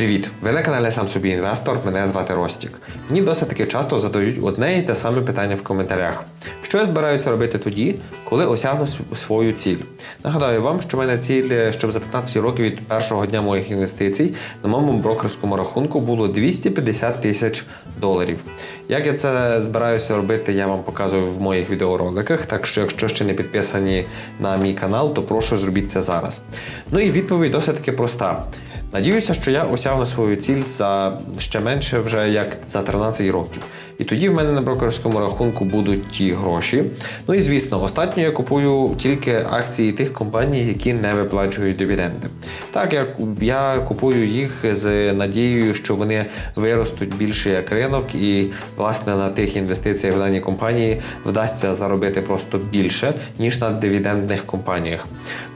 Привіт! Ви на каналі Сам собі інвестор. Мене звати Ростік. Мені досить таки часто задають одне і те саме питання в коментарях. Що я збираюся робити тоді, коли осягну свою ціль? Нагадаю вам, що в мене ціль, е, щоб за 15 років від першого дня моїх інвестицій на моєму брокерському рахунку було 250 тисяч доларів. Як я це збираюся робити, я вам показую в моїх відеороликах. Так що, якщо ще не підписані на мій канал, то прошу зробіть це зараз. Ну і відповідь досить таки проста. Надіюся, що я осягну свою ціль за ще менше вже як за 13 років. І тоді в мене на брокерському рахунку будуть ті гроші. Ну і звісно, останньо я купую тільки акції тих компаній, які не виплачують дивіденди. Так, я, я купую їх з надією, що вони виростуть більше як ринок, і власне на тих інвестиціях в даній компанії вдасться заробити просто більше, ніж на дивідендних компаніях.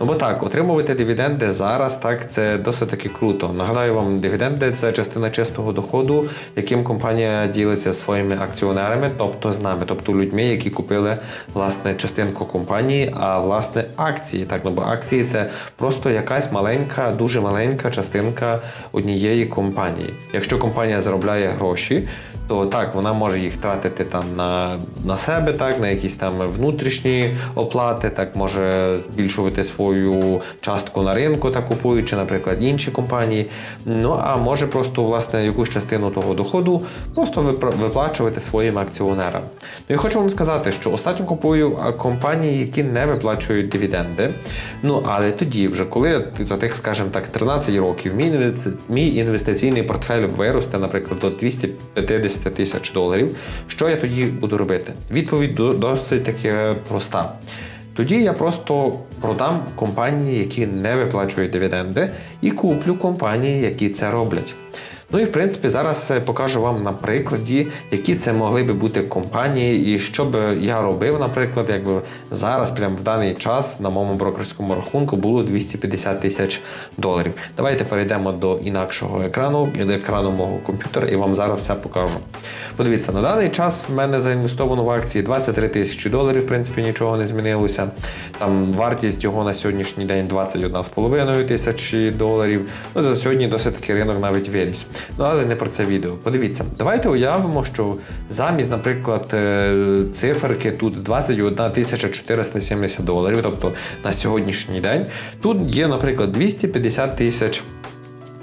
Ну бо так, отримувати дивіденди зараз так це досить таки круто. Нагадаю вам, дивіденди це частина чистого доходу, яким компанія ділиться зі своїми акціонерами, тобто з нами, тобто людьми, які купили власне частинку компанії, а власне акції. Так, ну бо акції це просто якась маленька, дуже маленька частинка однієї компанії. Якщо компанія заробляє гроші, то так, вона може їх тратити там на, на себе, так, на якісь там внутрішні оплати, так може збільшувати свою частку на ринку, так купуючи, наприклад, інші компанії. Ну а може просто власне якусь частину того доходу просто виплачувати своїм акціонерам. Ну і хочу вам сказати, що останньо купую компанії, які не виплачують дивіденди. Ну але тоді, вже коли за тих, скажімо так, 13 років мій інвестиційний портфель виросте, наприклад, до 250 тисяч доларів. Що я тоді буду робити? Відповідь досить таки проста. Тоді я просто продам компанії, які не виплачують дивіденди, і куплю компанії, які це роблять. Ну і в принципі зараз е, покажу вам на прикладі, які це могли би бути компанії, і що би я робив, наприклад, якби зараз, прямо в даний час на моєму брокерському рахунку було 250 тисяч доларів. Давайте перейдемо до інакшого екрану, до екрану мого комп'ютера, і вам зараз все покажу. Подивіться, на даний час в мене заінвестовано в акції 23 тисячі доларів, в принципі, нічого не змінилося. Там вартість його на сьогоднішній день 21,5 тисячі доларів. Ну, за сьогодні досить таки ринок навіть виріс. Ну, але не про це відео. Подивіться, давайте уявимо, що замість, наприклад, е, циферки тут 21 470 доларів, тобто на сьогоднішній день, тут є, наприклад, 250 тисяч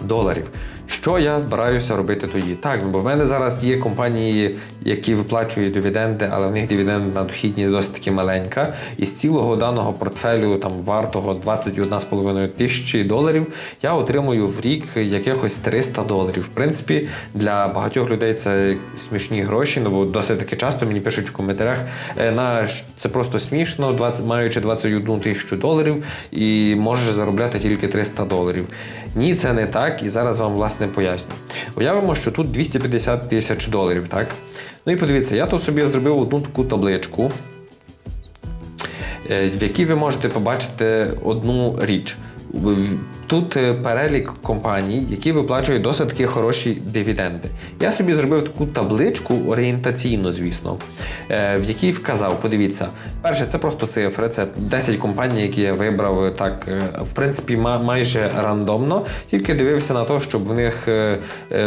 доларів. Що я збираюся робити тоді? Так, бо в мене зараз є компанії, які виплачують дивіденди, але в них дивідендна дохідність досить таки маленька. І з цілого даного портфелю, там вартого 21,5 тисячі доларів, я отримую в рік якихось 300 доларів. В принципі, для багатьох людей це смішні гроші, ну бо досить таки часто мені пишуть в коментарях, «Е, на це просто смішно, 20, маючи 21 тисячу доларів, і можеш заробляти тільки 300 доларів. Ні, це не так, і зараз вам власне поясню. Уявимо, що тут 250 тисяч доларів, так? Ну і подивіться, я тут собі зробив одну таку табличку, е, в якій ви можете побачити одну річ. Тут е, перелік компаній, які виплачують досить таки хороші дивіденди. Я собі зробив таку табличку орієнтаційну, звісно, е, в якій вказав, подивіться, перше, це просто цифри, це 10 компаній, які я вибрав е, так, в принципі, ма- майже рандомно, тільки дивився на те, щоб в них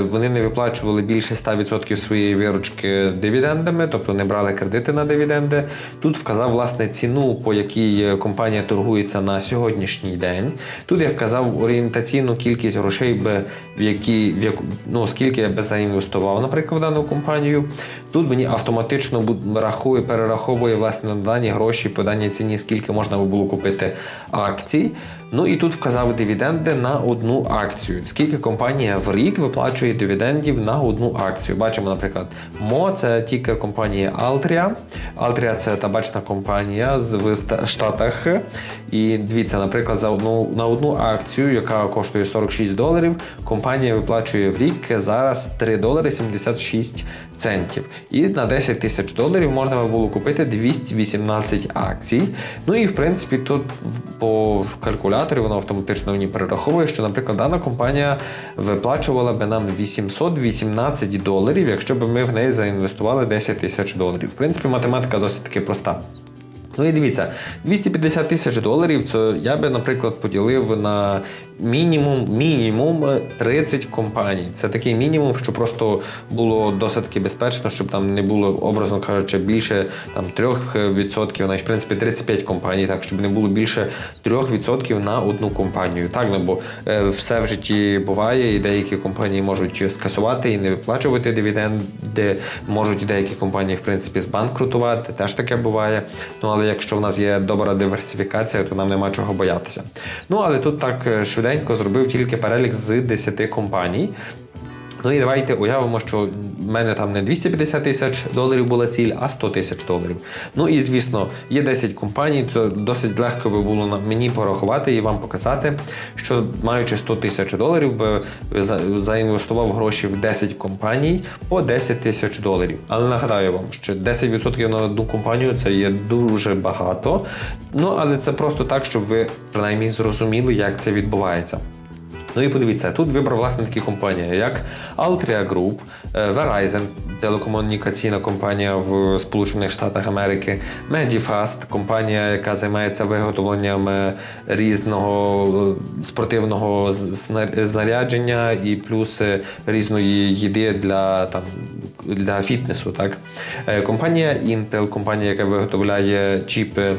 вони не виплачували більше 100% своєї виручки дивідендами, тобто не брали кредити на дивіденди. Тут вказав власне ціну, по якій компанія торгується на сьогоднішній день. Тут я вказав орієнтаційну кількість грошей, би, в які, в яку, ну, скільки я би заінвестував, наприклад, в дану компанію. Тут мені автоматично рахує, перераховує власне на дані гроші по даній ціні, скільки можна було купити акцій. Ну і тут вказав дивіденди на одну акцію. Скільки компанія в рік виплачує дивідендів на одну акцію. Бачимо, наприклад, МО це тікер компанії Altria. Altria це табачна компанія з Штатах. І дивіться, наприклад, за одну на одну акцію, яка коштує 46 доларів, компанія виплачує в рік зараз 3 долари 76 центів. І на 10 тисяч доларів можна було купити 218 акцій. Ну і в принципі тут по калькуляторі воно автоматично мені перераховує, що, наприклад, дана компанія виплачувала би нам 818 доларів, якщо б ми в неї заінвестували 10 тисяч доларів. В принципі, математика досить таки проста. Ну і дивіться, 250 тисяч доларів це я би, наприклад, поділив на мінімум мінімум 30 компаній. Це такий мінімум, що просто було досить безпечно, щоб там не було, образно кажучи, більше там 3%, навіть в принципі 35 компаній, так щоб не було більше 3% на одну компанію. Так, ну бо е, все в житті буває, і деякі компанії можуть скасувати і не виплачувати дивіденди, можуть деякі компанії, в принципі, збанкрутувати, теж таке буває. Ну але якщо в нас є добра диверсифікація, то нам нема чого боятися. Ну але тут так е, швиденько зробив тільки перелік з 10 компаній. Ну і давайте уявимо, що в мене там не 250 тисяч доларів була ціль, а 100 тисяч доларів. Ну і звісно, є 10 компаній, то досить легко би було мені порахувати і вам показати, що маючи 100 тисяч доларів, заінвестував гроші в 10 компаній по 10 тисяч доларів. Але нагадаю вам, що 10% на одну компанію це є дуже багато. Ну але це просто так, щоб ви принаймні зрозуміли, як це відбувається. Ну і подивіться, тут вибрав власне такі компанії, як Altria Group, е, Verizon, телекомунікаційна компанія в Сполучених Штатах Америки, Medifast, компанія, яка займається виготовленням е, різного е, спортивного знарядження і плюс різної їди для там для фітнесу. Так, компанія Intel, компанія, яка виготовляє чіпи.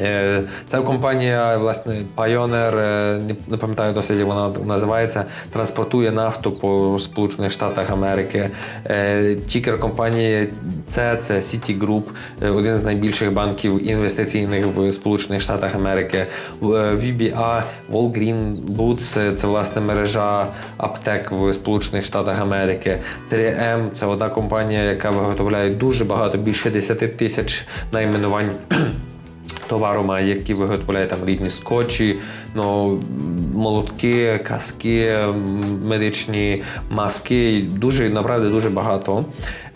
Е, Ця компанія, власне, Pioneer, е, не- пам'ятаю досить, як вона називається, транспортує нафту по Сполучених Штатах Америки. Е, Тікер компанії це, це Citigroup, е, один з найбільших банків інвестиційних в Сполучених Штатах Америки. VBA, Walgreen Boots це власне мережа аптек в Сполучених Штатах Америки. 3M це одна компанія, яка виготовляє дуже багато, більше 10 тисяч найменувань товару має, які виготовляють там різні скотчі, ну, молотки, каски, медичні маски. Дуже направді дуже багато.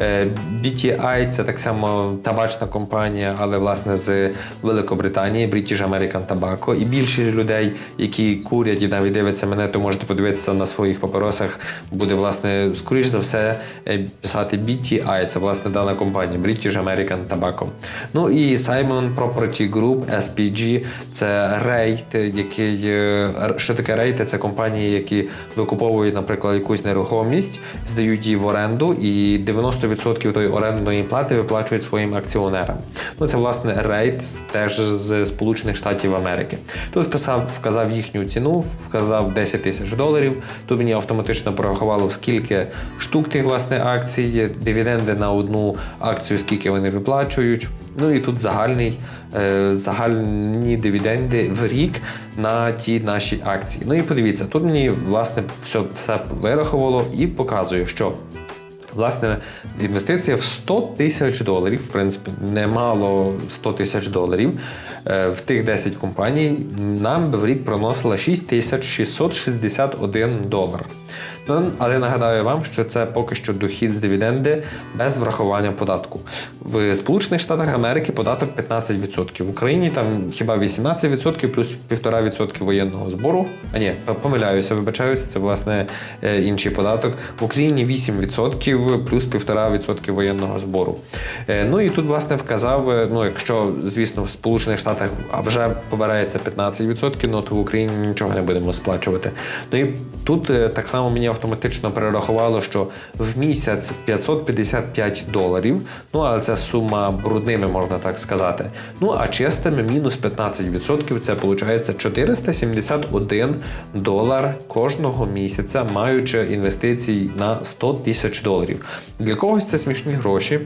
Е, BTI це так само табачна компанія, але власне з Великобританії, British American Tobacco. І більшість людей, які курять і навіть дивляться мене, то можете подивитися на своїх папоросах. Буде власне скоріш за все е, писати BTI, це власне дана компанія British American Tobacco. Ну і Simon Property Group, SPG, це рейт, який е, що таке рейти? Це компанії, які викуповують, наприклад, якусь нерухомість, здають її в оренду, і 90% тої орендної плати виплачують своїм акціонерам. Ну це власне рейт теж з Сполучених Штатів Америки. Тут вписав, вказав їхню ціну, вказав 10 тисяч доларів. Тут мені автоматично порахувало, скільки штук тих власне акцій, дивіденди на одну акцію, скільки вони виплачують. Ну і тут загальний, е, загальні дивіденди в рік на ті наші акції. Ну і подивіться, тут мені власне все, все вирахувало і показує, що Власне, інвестиція в 100 тисяч доларів, в принципі, немало 100 тисяч доларів е, в тих 10 компаній нам в рік приносила 6661 долар. Але нагадаю вам, що це поки що дохід з дивіденди без врахування податку. В Сполучених Штатах Америки податок 15%. В Україні там хіба 18% плюс 1,5% воєнного збору. А ні, помиляюся, вибачаюся, це власне е, інший податок. В Україні 8% плюс 1,5% воєнного збору. Е, Ну і тут, власне, вказав, е, ну якщо, звісно, в Сполучених Штатах вже побирається 15%, ну то в Україні нічого не будемо сплачувати. Ну і тут так само мені автоматично перерахувало, що в місяць 555 доларів. Ну але це сума брудними, можна так сказати. Ну а чистими мінус 15% це виходить 471 долар кожного місяця, маючи інвестиції на 100 тисяч доларів. Для когось це смішні гроші.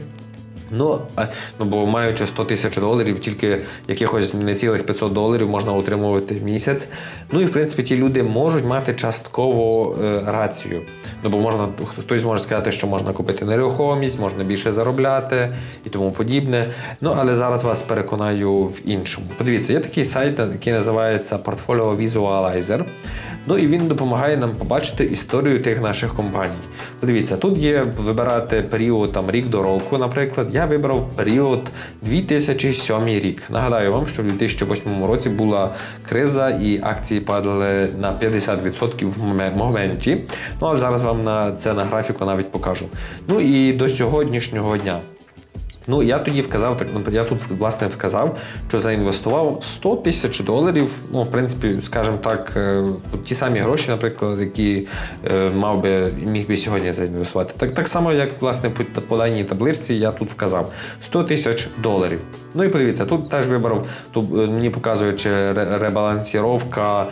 Ну, а- ну бо маючи 100 тисяч доларів, тільки якихось нецілих 500 доларів можна отримувати в місяць. Ну і в принципі ті люди можуть мати частково е, рацію. Ну бо можна хтось може сказати, що можна купити нерухомість, можна більше заробляти і тому подібне. Ну але зараз вас переконаю в іншому. Подивіться, є такий сайт, який називається Portfolio Visualizer. Ну і він допомагає нам побачити історію тих наших компаній. Подивіться, тут є вибирати період там рік до року, наприклад. Я вибрав період 2007 рік. Нагадаю вам, що в 2008 році була криза і акції падали на 50% в моменті. Ну але зараз вам на це на графіку навіть покажу. Ну і до сьогоднішнього дня. Ну, я тоді вказав, так ну, я тут власне вказав, що заінвестував 100 тисяч доларів. Ну, в принципі, скажімо так, е, ті самі гроші, наприклад, які е, мав би міг би сьогодні заінвестувати. Так, так само, як власне по, даній табличці я тут вказав 100 тисяч доларів. Ну і подивіться, тут теж вибрав, тут е, мені показує, чи ребалансіровка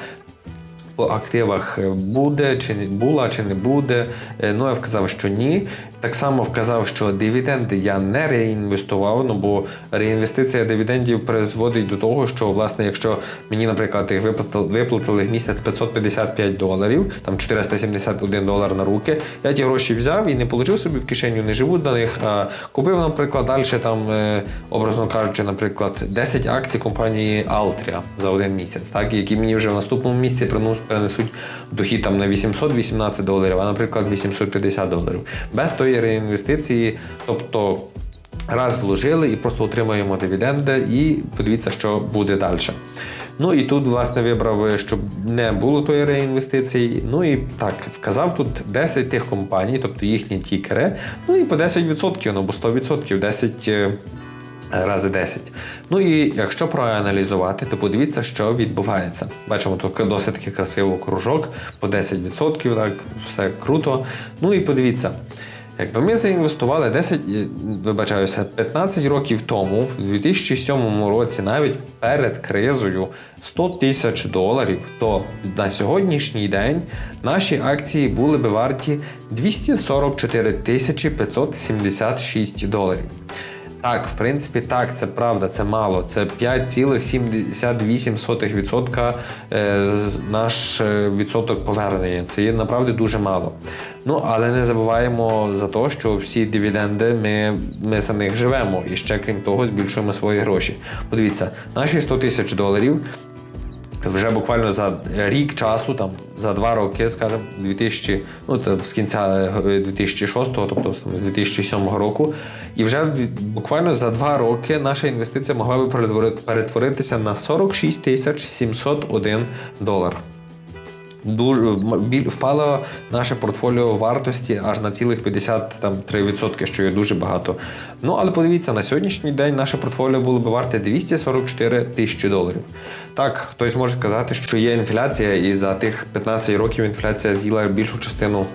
активах е, буде чи не була, чи не буде. Е, Ну, я вказав, що ні. Так само вказав, що дивіденди я не реінвестував, ну бо реінвестиція дивідендів призводить до того, що власне, якщо мені, наприклад, їх виплатили, в місяць 555 доларів, там 471 долар на руки, я ті гроші взяв і не положив собі в кишеню, не живу на них, а купив, наприклад, далі там, е, образно кажучи, наприклад, 10 акцій компанії Altria за один місяць, так, які мені вже в наступному принос- принесуть дохід там на 818 доларів, а наприклад 850 доларів. Без тої реінвестиції, тобто раз вложили і просто отримуємо дивіденди, і подивіться, що буде далі. Ну і тут, власне, вибрав, щоб не було тої реінвестиції. Ну і так, вказав тут 10 тих компаній, тобто їхні тікери. Ну і по 10%, ну бо 100%, 10 е, рази 10. Ну і якщо проаналізувати, то подивіться, що відбувається. Бачимо, тут досить таки красивий кружок по 10%, так, все круто. Ну і подивіться. Якби ми заінвестували 10, е, вибачаюся, 15 років тому, в 2007 році, навіть перед кризою 100 тисяч доларів, то на сьогоднішній день наші акції були би варті 244 тисячі 576 доларів. Так, в принципі, так, це правда, це мало. Це 5,78% е, наш е, відсоток повернення. Це є направді дуже мало. Ну, але не забуваємо за те, що всі дивіденди ми, ми за них живемо і ще крім того збільшуємо свої гроші. Подивіться, наші 100 тисяч доларів вже буквально за рік часу, там за два роки, скажімо, 2000, ну це з кінця е, 2006, тобто з 2007 року, і вже буквально за два роки наша інвестиція могла би перетворитися на 46 тисяч 701 долар. Дуже впало наше портфоліо вартості аж на цілих 53%, що є дуже багато. Ну але подивіться, на сьогоднішній день наше портфоліо було б варте 244 тисячі доларів. Так, хтось може сказати, що є інфляція, і за тих 15 років інфляція з'їла більшу частину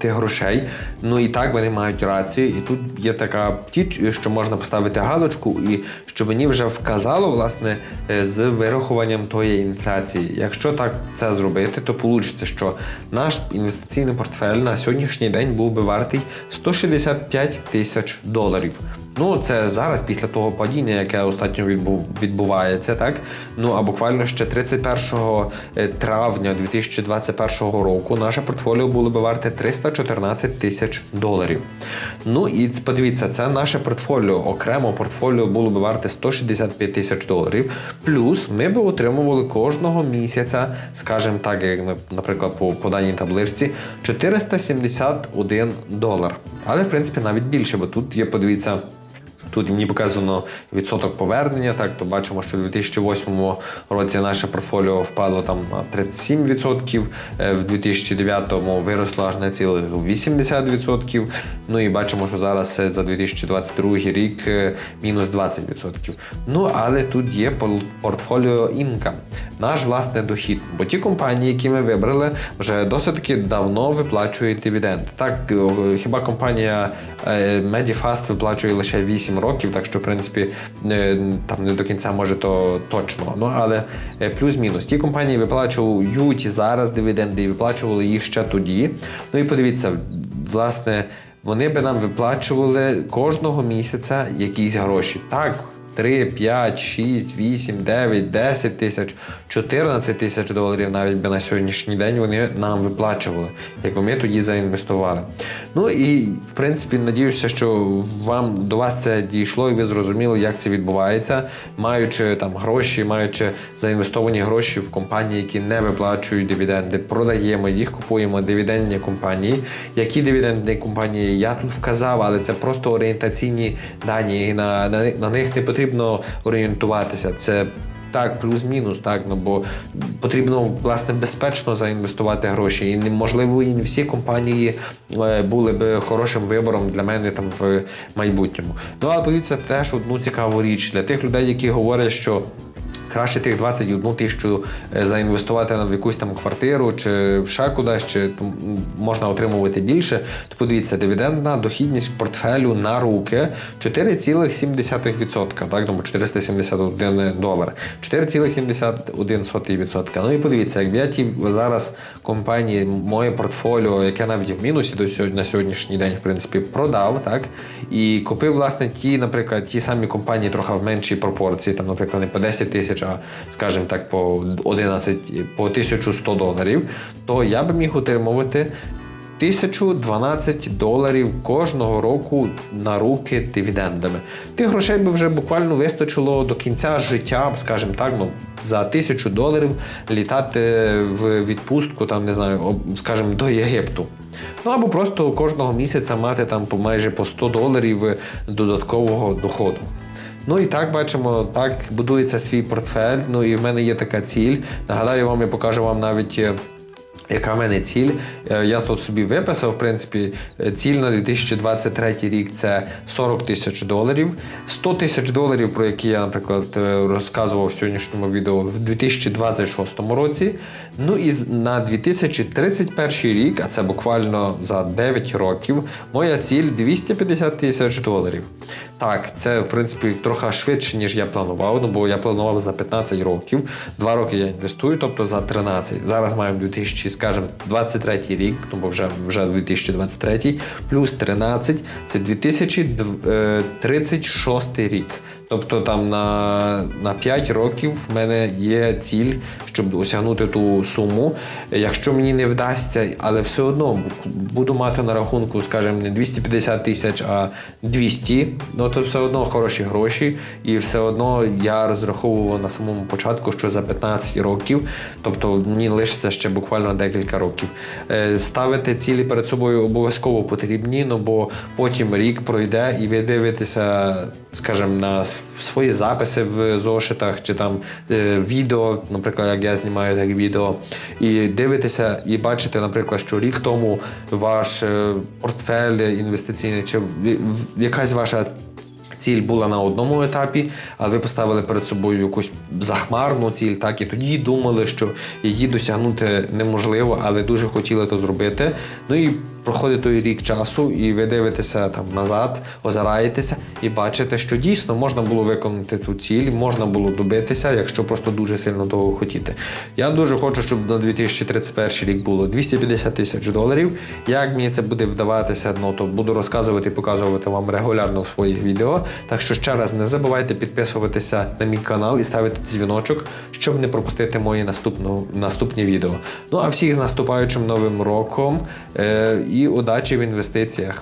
тих грошей. Ну і так вони мають рацію. І тут є така тіч, що можна поставити галочку, і що мені вже вказало власне е, з вирахуванням тої інфляції. Якщо так це зробити, то вийде, що наш інвестиційний портфель на сьогоднішній день був би вартий 165 тисяч доларів. Ну, це зараз після того падіння, яке остатньо відбувається, так? Ну а буквально ще 31 травня 2021 року наше портфоліо було би варте 314 тисяч доларів. Ну і подивіться, це наше портфоліо. Окремо портфоліо було би варте 165 тисяч доларів. Плюс ми би отримували кожного місяця, скажімо так, як наприклад, по, по даній табличці, 471 долар. Але в принципі навіть більше, бо тут є, подивіться. Тут мені показано відсоток повернення, так то бачимо, що у 2008 році наше портфоліо впало там на 37%, е, в 2009 виросло аж на цілих 80%. Ну і бачимо, що зараз е, за 2022 рік е, мінус 20%. Ну але тут є портфоліо інкам, наш власний дохід. Бо ті компанії, які ми вибрали, вже досить таки давно виплачують дивіденди. Так, хіба компанія Medifast виплачує лише 8 років, так що, в принципі, е, там не до кінця може то точно. Ну але е, плюс-мінус. Ті компанії виплачують зараз дивіденди і виплачували їх ще тоді. Ну і подивіться, власне, вони би нам виплачували кожного місяця якісь гроші. Так. 3, 5, 6, 8, 9, 10 тисяч, 14 тисяч доларів навіть би на сьогоднішній день вони нам виплачували, якби ми тоді заінвестували. Ну і в принципі надіюся, що вам до вас це дійшло, і ви зрозуміли, як це відбувається, маючи там гроші, маючи заінвестовані гроші в компанії, які не виплачують дивіденди, продаємо їх, купуємо дивідендні компанії. Які дивідендні компанії я тут вказав, але це просто орієнтаційні дані. На, на, на них не потрібно орієнтуватися. Це Так, плюс-мінус, так. Ну бо потрібно власне безпечно заінвестувати гроші. І неможливо, і не всі компанії е, були б хорошим вибором для мене там в майбутньому. Ну але подивіться теж одну цікаву річ для тих людей, які говорять, що. Краще тих 21 тисячу е, заінвестувати в якусь там квартиру чи ще кудись, чи можна отримувати більше. То подивіться, дивідендна дохідність портфелю на руки 4,7%, так, тому 471 долар. 4,71%. Ну і подивіться, якби я ті зараз компанії, моє портфоліо, яке навіть в мінусі до сьогодні на сьогоднішній день, в принципі, продав, так, і купив, власне, ті, наприклад, ті самі компанії трохи в меншій пропорції, там, наприклад, не по 10 тисяч, а скажімо так, по 11, по 1100 доларів, то я би міг отримувати 1012 доларів кожного року на руки дивідендами. Тих грошей би вже буквально вистачило до кінця життя, скажімо так, ну за тисячу доларів літати в відпустку, там не знаю, скажімо, до Єгипту. Ну або просто кожного місяця мати там по майже по 100 доларів додаткового доходу. Ну і так бачимо, так будується свій портфель. Ну і в мене є така ціль. Нагадаю вам, я покажу вам навіть. е, яка в мене ціль? Е, Я тут собі виписав, в принципі, е, ціль на 2023 рік це 40 тисяч доларів. 100 тисяч доларів, про які я, наприклад, розказував в сьогоднішньому відео в 2026 році. Ну і на 2031 рік, а це буквально за 9 років, моя ціль 250 тисяч доларів. Так, це в принципі трохи швидше, ніж я планував, ну бо я планував за 15 років. Два роки я інвестую, тобто за 13. Зараз маємо 2000, скажімо, 23 рік, тому вже вже 2023, плюс 13 це 2036 рік. Тобто там на, на 5 років в мене є ціль, щоб осягнути ту суму. Якщо мені не вдасться, але все одно буду мати на рахунку, скажімо, не 250 тисяч, а 200, ну то все одно хороші гроші. І все одно я розраховував на самому початку, що за 15 років, тобто мені лишиться ще буквально декілька років. Е, Ставити цілі перед собою обов'язково потрібні, ну бо потім рік пройде і ви дивитеся, скажімо, на свої записи в зошитах чи там е, відео, наприклад, як я знімаю так відео, і дивитеся і бачите, наприклад, що рік тому ваш е, портфель інвестиційний чи якась ваша ціль була на одному етапі, а ви поставили перед собою якусь захмарну ціль, так і тоді думали, що її досягнути неможливо, але дуже хотіли то зробити. Ну і проходить той рік часу, і ви дивитеся там назад, озираєтеся і бачите, що дійсно можна було виконати ту ціль, можна було добитися, якщо просто дуже сильно того хотіти. Я дуже хочу, щоб на 2031 рік було 250 тисяч доларів. Як мені це буде вдаватися, ну то буду розказувати і показувати вам регулярно в своїх відео. Так що ще раз не забувайте підписуватися на мій канал і ставити дзвіночок, щоб не пропустити мої наступні відео. Ну а всіх з наступаючим новим роком е, і удачі в інвестиціях.